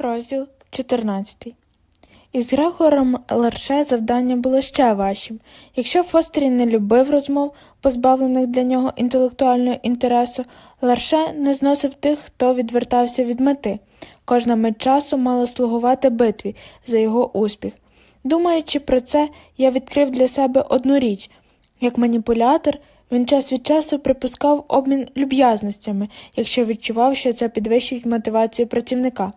Розділ 14 Із Грегором Ларше завдання було ще важчим. Якщо Фостері не любив розмов, позбавлених для нього інтелектуального інтересу, Ларше не зносив тих, хто відвертався від мети. Кожна мить часу мала слугувати битві за його успіх. Думаючи про це, я відкрив для себе одну річ. Як маніпулятор, він час від часу припускав обмін люб'язностями, якщо відчував, що це підвищить мотивацію працівника.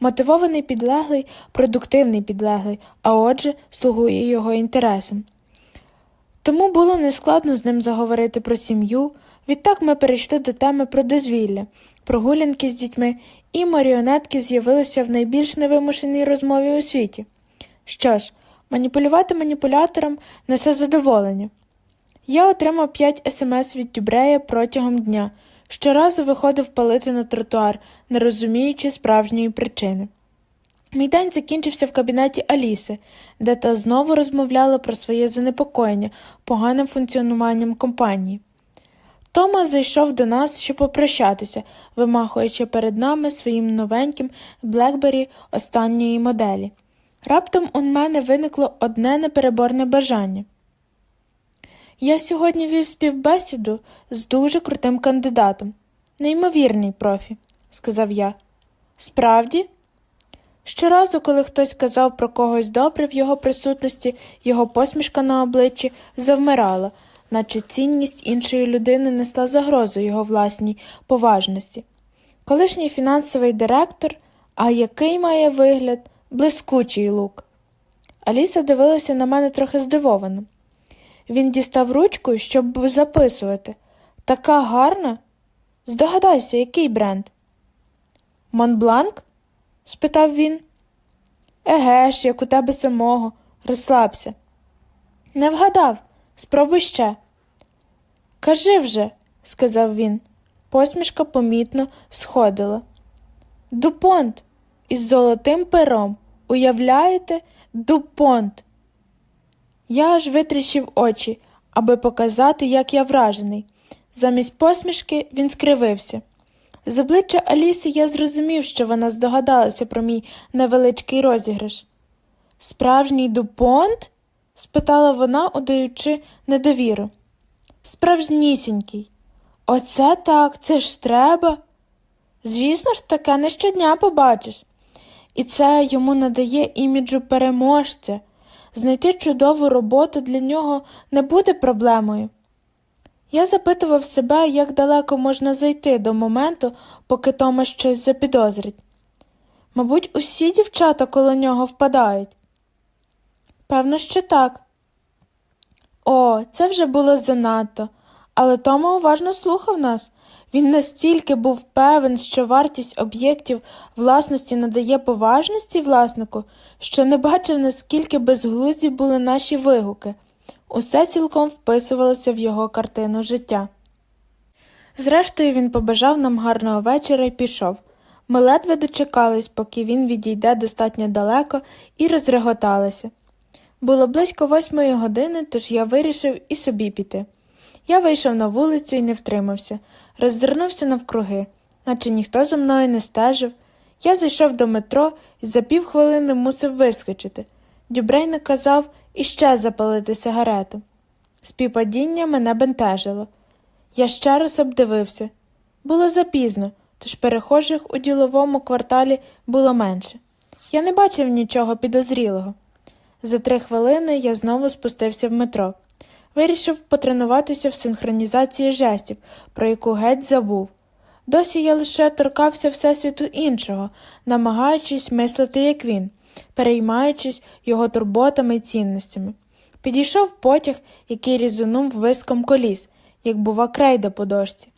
Мотивований підлеглий, продуктивний підлеглий, а отже, слугує його інтересам. Тому було нескладно з ним заговорити про сім'ю. Відтак ми перейшли до теми про дозвілля, прогулянки з дітьми, і маріонетки з'явилися в найбільш невимушеній розмові у світі. Що ж, маніпулювати маніпулятором несе задоволення. Я отримав 5 смс від Дюбрея протягом дня. Щоразу виходив палити на тротуар, не розуміючи справжньої причини. Мій день закінчився в кабінеті Аліси, де та знову розмовляла про своє занепокоєння поганим функціонуванням компанії. Тома зайшов до нас, щоб попрощатися, вимахуючи перед нами своїм новеньким Блекбері останньої моделі. Раптом у мене виникло одне непереборне бажання. Я сьогодні вів співбесіду з дуже крутим кандидатом. Неймовірний профі, сказав я. Справді? Щоразу, коли хтось казав про когось добре в його присутності, його посмішка на обличчі завмирала, наче цінність іншої людини несла загрозу його власній поважності. Колишній фінансовий директор, а який має вигляд, блискучий лук. Аліса дивилася на мене трохи здивовано. Він дістав ручку, щоб записувати. Така гарна. Здогадайся, який бренд? Монбланк? спитав він. Еге ж, як у тебе самого, розслабся. Не вгадав, спробуй ще. Кажи вже, сказав він. Посмішка помітно сходила. Дупонт із золотим пером. Уявляєте, дупонт. Я аж витріщив очі, аби показати, як я вражений. Замість посмішки він скривився. З обличчя Аліси я зрозумів, що вона здогадалася про мій невеличкий розіграш. Справжній дупонт? спитала вона, удаючи недовіру. Справжнісінький. Оце так, це ж треба. Звісно ж, таке не щодня побачиш. І це йому надає іміджу переможця. Знайти чудову роботу для нього не буде проблемою. Я запитував себе, як далеко можна зайти до моменту, поки Тома щось запідозрить. Мабуть, усі дівчата коло нього впадають. Певно, що так. О, це вже було занадто, але Тома уважно слухав нас. Він настільки був певен, що вартість об'єктів власності надає поважності власнику, що не бачив, наскільки безглузді були наші вигуки. Усе цілком вписувалося в його картину життя. Зрештою, він побажав нам гарного вечора і пішов. Ми ледве дочекались, поки він відійде достатньо далеко, і розреготалися. Було близько восьмої години, тож я вирішив і собі піти. Я вийшов на вулицю і не втримався, роззирнувся навкруги, наче ніхто за мною не стежив. Я зайшов до метро і за півхвилини мусив вискочити. Дюбрей наказав іще запалити сигарету. Співпадіння мене бентежило. Я ще раз обдивився. Було запізно, тож перехожих у діловому кварталі було менше. Я не бачив нічого підозрілого. За три хвилини я знову спустився в метро. Вирішив потренуватися в синхронізації жестів, про яку геть забув. Досі я лише торкався Всесвіту іншого, намагаючись мислити, як він, переймаючись його турботами і цінностями. Підійшов потяг, який різонув виском коліс, як бува крейда по дошці.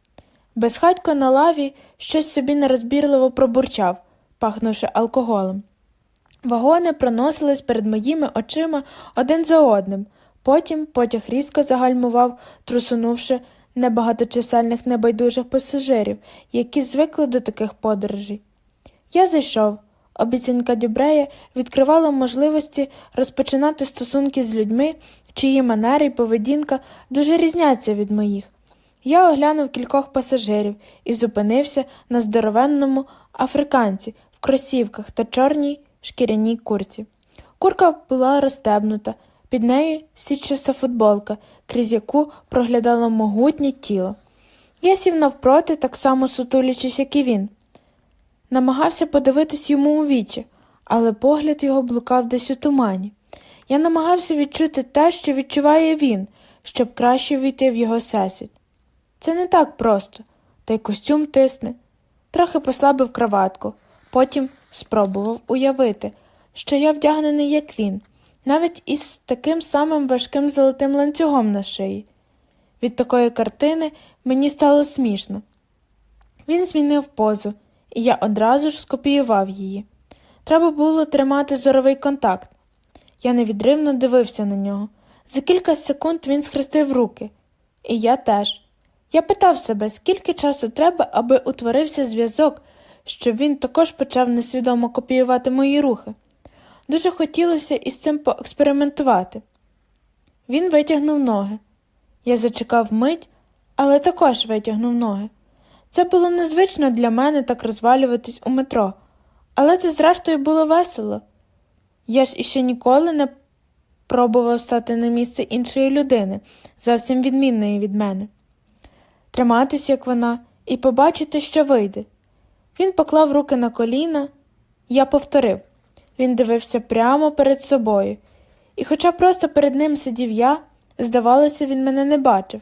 Безхатько на лаві щось собі нерозбірливо пробурчав, пахнувши алкоголем. Вагони проносились перед моїми очима один за одним. Потім потяг різко загальмував, трусунувши небагаточисельних небайдужих пасажирів, які звикли до таких подорожей. Я зайшов. Обіцянка Дюбрея відкривала можливості розпочинати стосунки з людьми, чиї манери й поведінка дуже різняться від моїх. Я оглянув кількох пасажирів і зупинився на здоровенному африканці, в кросівках та чорній шкіряній курці. Курка була розстебнута, під нею сітчаста футболка, крізь яку проглядало могутнє тіло. Я сів навпроти, так само сутулячись, як і він. Намагався подивитись йому у вічі, але погляд його блукав десь у тумані. Я намагався відчути те, що відчуває він, щоб краще війти в його всесвіт. Це не так просто, та й костюм тисне. Трохи послабив краватку, потім спробував уявити, що я вдягнений, як він, навіть із таким самим важким золотим ланцюгом на шиї. Від такої картини мені стало смішно. Він змінив позу, і я одразу ж скопіював її. Треба було тримати зоровий контакт. Я невідривно дивився на нього. За кілька секунд він схрестив руки. І я теж. Я питав себе, скільки часу треба, аби утворився зв'язок, щоб він також почав несвідомо копіювати мої рухи. Дуже хотілося із цим поекспериментувати. Він витягнув ноги. Я зачекав мить, але також витягнув ноги. Це було незвично для мене так розвалюватись у метро, але це, зрештою, було весело. Я ж іще ніколи не пробував стати на місце іншої людини, зовсім відмінної від мене, триматись, як вона, і побачити, що вийде. Він поклав руки на коліна, я повторив. Він дивився прямо перед собою, і, хоча просто перед ним сидів я, здавалося, він мене не бачив.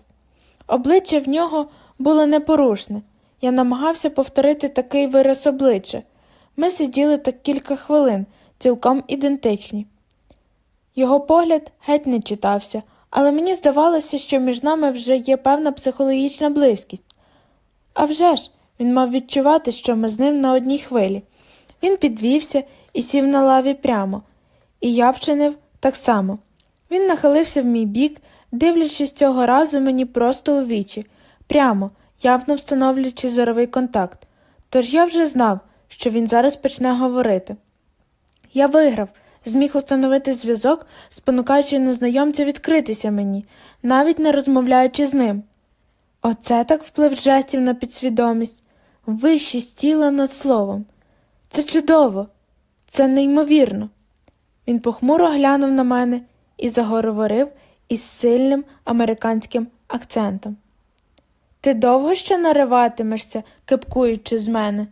Обличчя в нього було непорушне. Я намагався повторити такий вираз обличчя. Ми сиділи так кілька хвилин, цілком ідентичні. Його погляд геть не читався, але мені здавалося, що між нами вже є певна психологічна близькість. А вже ж, він мав відчувати, що ми з ним на одній хвилі. Він підвівся і сів на лаві прямо, і я вчинив так само. Він нахилився в мій бік, дивлячись цього разу мені просто у вічі, прямо, явно встановлюючи зоровий контакт. Тож я вже знав, що він зараз почне говорити. Я виграв, зміг установити зв'язок, спонукаючи незнайомця відкритися мені, навіть не розмовляючи з ним. Оце так вплив жестів на підсвідомість, вищість тіла над словом. Це чудово, це неймовірно. Він похмуро глянув на мене і заговорив із сильним американським акцентом. Ти довго ще нариватимешся, кепкуючи з мене?